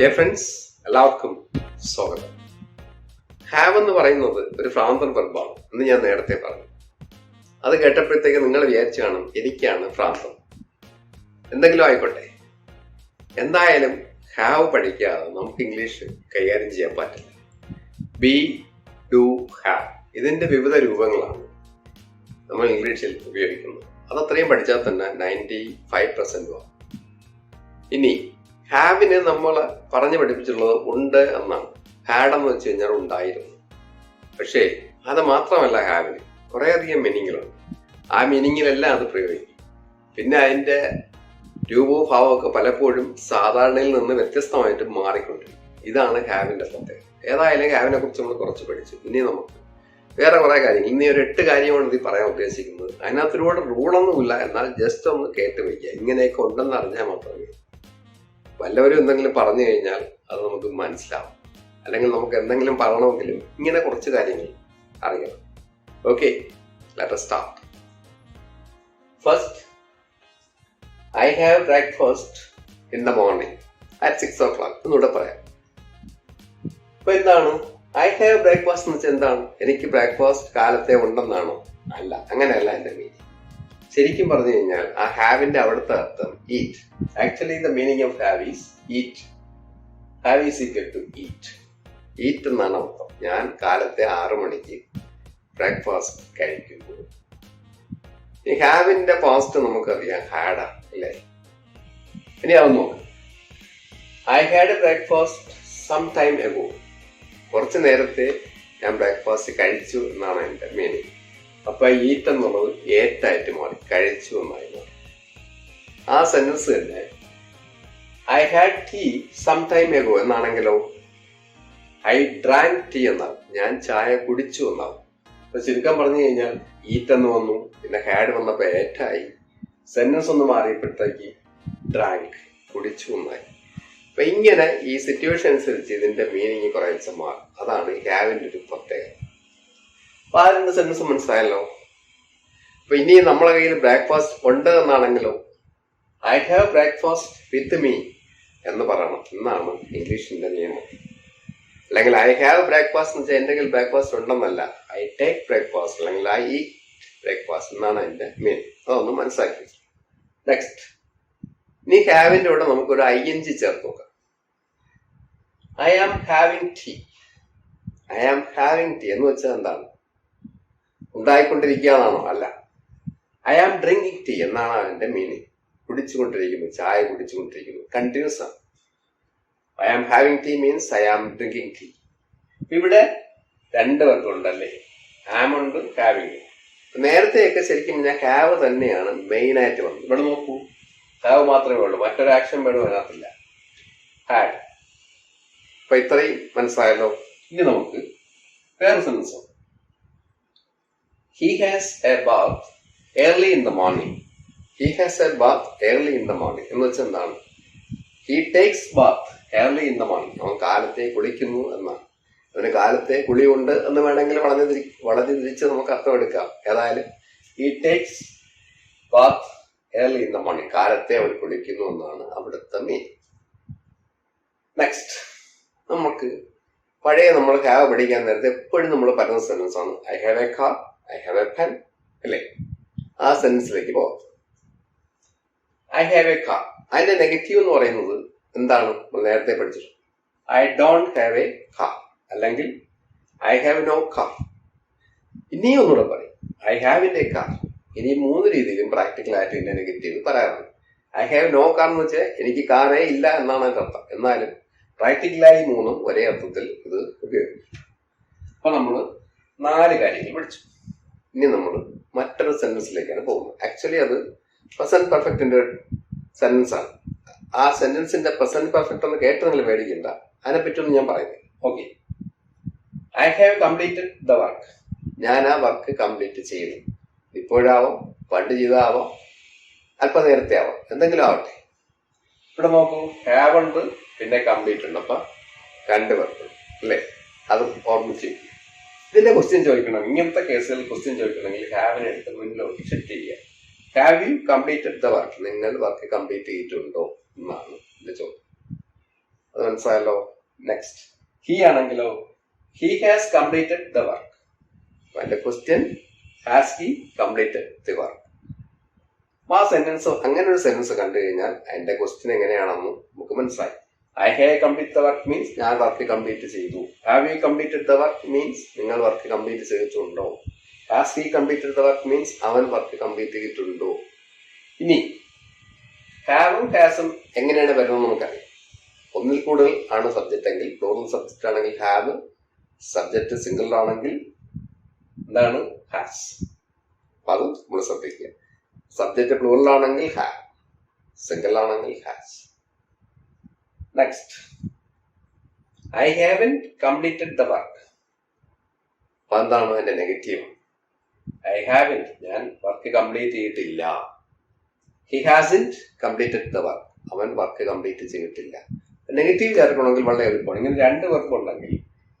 Dear friends എല്ലാവർക്കും സ്വാഗതം. Have എന്ന് പറയുന്നത് ഒരു ഫ്രാന്തൻ വെർബാണ് എന്ന് ഞാൻ നേരത്തെ പറഞ്ഞു. അത് കേട്ടപ്പോഴത്തേക്ക് നിങ്ങൾ വിചാരിച്ചു കാണും എനിക്കാണ് ഫ്രാന്തൻ എന്തെങ്കിലും ആയിക്കോട്ടെ. എന്തായാലും ഹാവ് പഠിക്കാതെ നമുക്ക് ഇംഗ്ലീഷ് കൈകാര്യം ചെയ്യാൻ പറ്റില്ല. ബി ഡു ഹാവ് ഇതിന്റെ വിവിധ രൂപങ്ങളാണ് നമ്മൾ ഇംഗ്ലീഷിൽ ഉപയോഗിക്കുന്നത്. അതത്രയും പഠിച്ചാൽ തന്നെ നയന്റി ഫൈവ് പെർസെന്റ് ഇനി ഹാവിനെ നമ്മൾ പറഞ്ഞു പഠിപ്പിച്ചിട്ടുള്ളത് ഉണ്ട് എന്നാണ്. ഹാഡ് എന്ന് വെച്ച് കഴിഞ്ഞാൽ ഉണ്ടായിരുന്നു. പക്ഷേ അത് മാത്രമല്ല ഹാവിന്. കുറേയധികം മീനിങ്ങുകളുണ്ട് ആ മീനിങ്ങിലെല്ലാം അത് പ്രയോഗിക്കും. പിന്നെ അതിന്റെ രൂപവും ഭാവവും ഒക്കെ പലപ്പോഴും സാധാരണയിൽ നിന്ന് വ്യത്യസ്തമായിട്ട് മാറിക്കൊണ്ടിരിക്കും. ഇതാണ് ഹാവിന്റെ പ്രത്യേകത. ഏതായാലും ഹാവിനെ കുറിച്ച് നമ്മൾ കുറച്ച് പഠിച്ചു. ഇനി നമുക്ക് വേറെ കുറെ കാര്യങ്ങൾ. ഇനി ഒരു എട്ട് കാര്യമാണ് ഇത് പറയാൻ ഉദ്ദേശിക്കുന്നത്. അതിനകത്ത് ഒരുപാട് റൂളൊന്നുമില്ല എന്നാൽ ജസ്റ്റ് ഒന്ന് കേട്ട് വയ്ക്കുക. ഇങ്ങനെയൊക്കെ ഉണ്ടെന്ന് അറിഞ്ഞാൽ മാത്രമേ വല്ലവരും എന്തെങ്കിലും പറഞ്ഞു കഴിഞ്ഞാൽ അത് നമുക്ക് മനസ്സിലാവും. അല്ലെങ്കിൽ നമുക്ക് എന്തെങ്കിലും പറയണമെങ്കിലും ഇങ്ങനെ കുറച്ച് കാര്യങ്ങൾ അറിയണം. Okay let start first I have breakfast in the morning at six o'clock എന്നൂടെ പറയാം. ഇപ്പൊ എന്താണ്? ഐ ഹാവ് ബ്രേക്ക്ഫാസ്റ്റ് എന്ന് വെച്ചാൽ എന്താണ്? എനിക്ക് ബ്രേക്ക്ഫാസ്റ്റ് കാലത്തെ ഉണ്ടെന്നാണോ? അല്ല അങ്ങനെയല്ല എന്റെ മീനിങ് ശരിക്കും പറഞ്ഞു കഴിഞ്ഞാൽ ആ ഹാവിന്റെ അവിടുത്തെ അർത്ഥം eat actually the meaning of have is eat have is equal to eat eat എന്നാണ് അർത്ഥം. ഞാൻ കാലത്തെ ആറു മണിക്ക് ബ്രേക്ക്ഫാസ്റ്റ് കഴിക്കുന്നു. ഈ ഹാവിന്റെ പാസ്റ്റ് നമുക്കറിയാം. ഹാഡാ അല്ലേ? ഇനി അത് നോക്ക്. I had breakfast some time ago കുറച്ച് നേരത്തെ ഞാൻ ബ്രേക്ക്ഫാസ്റ്റ് കഴിച്ചു എന്നാണ് എന്റെ മീനിങ് അപ്പൊ ഈറ്റ് എന്നുള്ളത് ഏറ്റായിട്ട് മാറി. കഴിച്ചു എന്നായി മാറി ആ സെന്റൻസ് തന്നെ. I had tea some time ago എന്നാണെങ്കിലോ? I drank tea എന്നാവും ഞാൻ ചായ കുടിച്ചു എന്നാവും അപ്പൊ ചുരുക്കം പറഞ്ഞു കഴിഞ്ഞാൽ ഈറ്റ് എന്ന് വന്നു പിന്നെ ഹാഡ് വന്നപ്പോ ഏറ്റായി. സെന്റൻസ് ഒന്ന് മാറിയപ്പോഴത്തേക്ക് ഡ്രാങ്ക് കുടിച്ചു എന്നായി. അപ്പൊ ഇങ്ങനെ ഈ സിറ്റുവേഷൻ അനുസരിച്ച് ഇതിന്റെ മീനിങ് കുറേ മാറും. അതാണ് ഹാവിന്റെ ഒരു പ്രത്യേകത. അപ്പൊ ആ രണ്ട് സെന്റൻസ് മനസ്സിലായല്ലോ? അപ്പൊ ഇനി നമ്മളെ കയ്യിൽ ബ്രേക്ക്ഫാസ്റ്റ് ഉണ്ട് എന്നാണെങ്കിലോ? I have breakfast with me എന്ന് പറയണം. എന്നാണ് ഇംഗ്ലീഷിന്റെ നിയമം. അല്ലെങ്കിൽ ഐ ഹാവ് ബ്രേക്ക്ഫാസ്റ്റ് എന്ന് വെച്ചാൽ കയ്യിൽ ബ്രേക്ക്ഫാസ്റ്റ് ഉണ്ടെന്നല്ല. ഐ ടേക്ക് ബ്രേക്ക്ഫാസ്റ്റ് അല്ലെങ്കിൽ ഐ ഈ ബ്രേക്ക്ഫാസ്റ്റ് എന്നാണ് അതിന്റെ മീൻ അതൊന്ന് മനസ്സിലാക്കി. നെക്സ്റ്റ് നീ ഹാവിന്റെ കൂടെ നമുക്കൊരു ഐ എൻ ജി ചേർത്ത് നോക്കാം. I am having tea I am having tea എന്ന് വെച്ചാൽ എന്താണ്? ഉണ്ടായിക്കൊണ്ടിരിക്കുക എന്നാണോ അല്ല. ഐ ആം ഡ്രിങ്കിങ് ടീ എന്നാണ് അതിന്റെ മീനിങ് കുടിച്ചുകൊണ്ടിരിക്കുന്നു ചായ കുടിച്ചുകൊണ്ടിരിക്കുന്നു കണ്ടിന്യൂസ് ആണ്. I am having tea means I am drinking tea ഇവിടെ രണ്ട് വർഗമുണ്ടല്ലേ ആം ഉണ്ട് ഹാവിങ് നേരത്തെയൊക്കെ ശരിക്കും ഞാൻ ഹാവ് തന്നെയാണ് മെയിൻ ആയിട്ട് വന്നത്. ഇവിടെ നോക്കൂ ഹാവ് മാത്രമേ ഉള്ളൂ മറ്റൊരു ആക്ഷൻ വേണം അതിനകത്തില്ല. ഹാഡ് അപ്പൊ ഇത്രയും മനസ്സിലായല്ലോ? ഇനി നമുക്ക് വേറെ സെൻസോ he has a bath early in the morning he has a bath early in the morning എന്ന് വെച്ചാൽ എന്താണ്? He takes bath early in the morning അവൻ കാലത്തെ കുളിക്കുന്നു എന്നാണ്. അവന് കാലത്തെ കുളിയുണ്ട് എന്ന് വേണമെങ്കിൽ വളഞ്ഞു വളഞ്ഞു തിരിച്ച് നമുക്ക് അർത്ഥം എടുക്കാം. ഏതായാലും he takes bath early in the morning കാലത്തെ അവൻ കുളിക്കുന്നു എന്നാണ് അവിടുത്തെ മീൻ നെക്സ്റ്റ് നമുക്ക് പഴയ നമ്മൾ ഹാവ് പഠിക്കാൻ നേരത്തെ എപ്പോഴും നമ്മൾ പറയുന്ന സെന്റൻസ് ആണ്. I have a car I have a pen അല്ലേ? ആ സെന്റൻസിലേക്ക് പോകാം ഐ ഹാവ് എ കാർ അതിന്റെ നെഗറ്റീവ് എന്ന് പറയുന്നത് എന്താണ്? നേരത്തെ പഠിച്ചത് I don't have a car അല്ലെങ്കിൽ ഐ ഹാവ് നോ കാർ ഇനിയും ഒന്നുകൂടെ പറയും. I have in a car ഇനി മൂന്ന് രീതിയിലും പ്രാക്ടിക്കൽ ആയിട്ട് ഇതിന്റെ നെഗറ്റീവ് പറയാറുണ്ട്. ഐ ഹാവ് നോ കാർ എന്ന് വെച്ചാൽ എനിക്ക് കാറേ ഇല്ല എന്നാണ് അതിന്റെ അർത്ഥം. എന്നാലും പ്രാക്ടിക്കലായി മൂന്നും ഒരേ അർത്ഥത്തിൽ ഇത് ഉപയോഗിക്കും. അപ്പൊ നമ്മൾ നാല് കാര്യങ്ങൾ പഠിച്ചു. ഇനി നമ്മൾ മറ്റൊരു സെന്റൻസിലേക്കാണ് പോകുന്നത്. ആക്ച്വലി അത് പ്രസന്റ് പെർഫെക്റ്റിന്റെ സെന്റൻസ് ആണ്. ആ സെന്റൻസിന്റെ പ്രസന്റ് പെർഫെക്റ്റ് ഒന്ന് കേട്ട് നിങ്ങൾ മേടിക്കണ്ട അതിനെപ്പറ്റിയൊന്നും ഞാൻ പറയുന്നത് okay I have completed the work ഞാൻ ആ വർക്ക് കംപ്ലീറ്റ് ചെയ്യുന്നു. ഇപ്പോഴാവാം പണ്ട് ചെയ്താവാം അല്പം നേരത്തെ ആവാം. എന്തെങ്കിലും ആവട്ടെ. ഇവിടെ നോക്കൂ. ഹാവ് ഉണ്ട് പിന്നെ കംപ്ലീറ്റ് ഉണ്ട്. അപ്പൊ രണ്ട് വർക്ക് അല്ലേ? അത് ഓർമ്മിച്ച് വെക്കുക. ഇതിന്റെ ക്വസ്റ്റ്യൻ ചോദിക്കണം. ഇങ്ങനത്തെ കേസുകൾ ക്വസ്റ്റ്യൻ ചോദിക്കണമെങ്കിൽ ഹാവിനെ എടുത്ത് മുന്നിലോട്ട് സെറ്റ് ചെയ്യുക. Have you completed the work നിങ്ങൾ വർക്ക് കംപ്ലീറ്റ് ചെയ്തിട്ടുണ്ടോ എന്നാണ് എന്റെ ചോദ്യം. അത് മനസ്സിലായല്ലോ? നെക്സ്റ്റ് ഹി ആണെങ്കിലോ? He has completed the work എന്റെ question has he completed the work ആ സെന്റൻസ് അങ്ങനെ ഒരു സെന്റൻസ് കണ്ടു കഴിഞ്ഞാൽ എന്റെ ക്വസ്റ്റ്യൻ എങ്ങനെയാണെന്ന് നമുക്ക് മനസ്സിലായി. I have complete the work means ഞാൻ വർക്ക് കംപ്ലീറ്റ് ചെയ്തു. Have you completed the work means നിങ്ങൾ വർക്ക് കംപ്ലീറ്റ് ചെയ്തിട്ടുണ്ടോ? Has he completed the work means അവൻ വർക്ക് കംപ്ലീറ്റ് ചെയ്തിട്ടുണ്ടോ? ഇനി ഹാവും ഹാസും എങ്ങനെയാണ് വരുന്നത് നമുക്കറിയാം. ഒന്നിൽ കൂടുതൽ ആണ് സബ്ജക്റ്റ് എങ്കിൽ പ്ലൂറൽ സബ്ജക്റ്റ് ആണെങ്കിൽ ഹാവ് സബ്ജക്റ്റ് സിംഗിൾ ആണെങ്കിൽ എന്താണ്? ഹാസ് അത് നമ്മൾ ശ്രദ്ധിക്കുക. സബ്ജക്റ്റ് പ്ലൂറൽ ആണെങ്കിൽ ഹാവ് സിംഗിൾ ആണെങ്കിൽ has next I haven't completed the work അപ്പൊ എന്താണ് എന്റെ നെഗറ്റീവ് ഐ ഹാവ് ഇറ്റ് ഞാൻ വർക്ക് കംപ്ലീറ്റ് ചെയ്തിട്ടില്ല. He hasn't completed the work അവൻ വർക്ക് കംപ്ലീറ്റ് ചെയ്തിട്ടില്ല. നെഗറ്റീവ് ചേർക്കണമെങ്കിൽ വളരെ എളുപ്പമാണ്. ഇങ്ങനെ രണ്ട് വർക്ക് ഉണ്ടെങ്കിൽ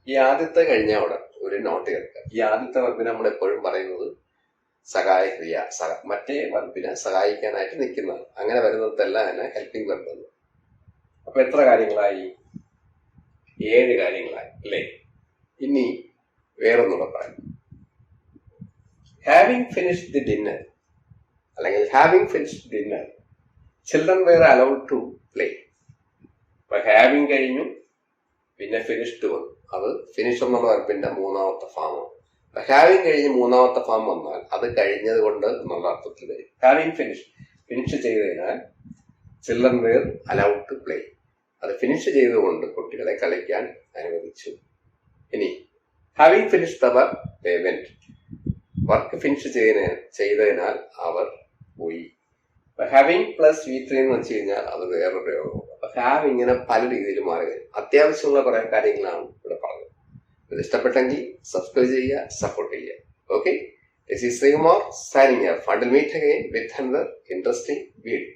ഈ ആദ്യത്തെ കഴിഞ്ഞ അവിടെ ഒരു നോട്ട് ചേർക്കുക. ഈ ആദ്യത്തെ വർക്കിനെ നമ്മൾ എപ്പോഴും പറയുന്നത് സഹായ ക്രിയ സഹ മറ്റേ വർക്കിനെ സഹായിക്കാനായിട്ട് നിൽക്കുന്നതാണ്. അങ്ങനെ വരുന്നതെല്ലാം തന്നെ ഹെൽപ്പിംഗ് വർപ്പ് എന്ന് അപ്പൊ എത്ര കാര്യങ്ങളായി? ഏഴ് കാര്യങ്ങളായി അല്ലേ? ഇനി വേറൊന്നുള്ള പറയാം. ഹാവിംഗ് ഫിനിഷ്ഡ് ദി ഡിന്നർ അല്ലെങ്കിൽ having finished dinner children were allowed to play അപ്പൊ ഹാവിങ് കഴിഞ്ഞു പിന്നെ ഫിനിഷ്ഡ് വന്നു. അത് ഫിനിഷ് എന്നുള്ള വർപ്പിന്റെ മൂന്നാമത്തെ ഫാം ഹാവിങ് കഴിഞ്ഞ് മൂന്നാമത്തെ ഫാം വന്നാൽ അത് കഴിഞ്ഞത് കൊണ്ട് എന്നുള്ള അർത്ഥത്തിൽ വരും. ഹാവിങ് ഫിനിഷ് ഫിനിഷ് ചെയ്തതിനാൽ children were allowed to play അത് ഫിനിഷ് ചെയ്തുകൊണ്ട് കുട്ടികളെ കളിക്കാൻ അനുവദിച്ചു. ഇനി having finish work payment work finish ചെയ്യുന്ന ചെയ്തതിനാൽ അവർ പോയി. ഹാവിങ് പ്ലസ് വി ത്രീ എന്ന് വെച്ച് കഴിഞ്ഞാൽ അത് വേറൊരു പ്രയോഗം അപ്പൊ ഹാവ് ഇങ്ങനെ പല രീതിയിൽ മാറി വരും. അത്യാവശ്യമുള്ള കുറെ കാര്യങ്ങളാണ് ഇവിടെ പറഞ്ഞത്. ഇഷ്ടപ്പെട്ടെങ്കിൽ സബ്സ്ക്രൈബ് ചെയ്യുക സപ്പോർട്ട് ചെയ്യുക. ഓക്കെ ശ്രീകുമാർ സൈനിങ് ഫണ്ടിൽ meet again with another interesting video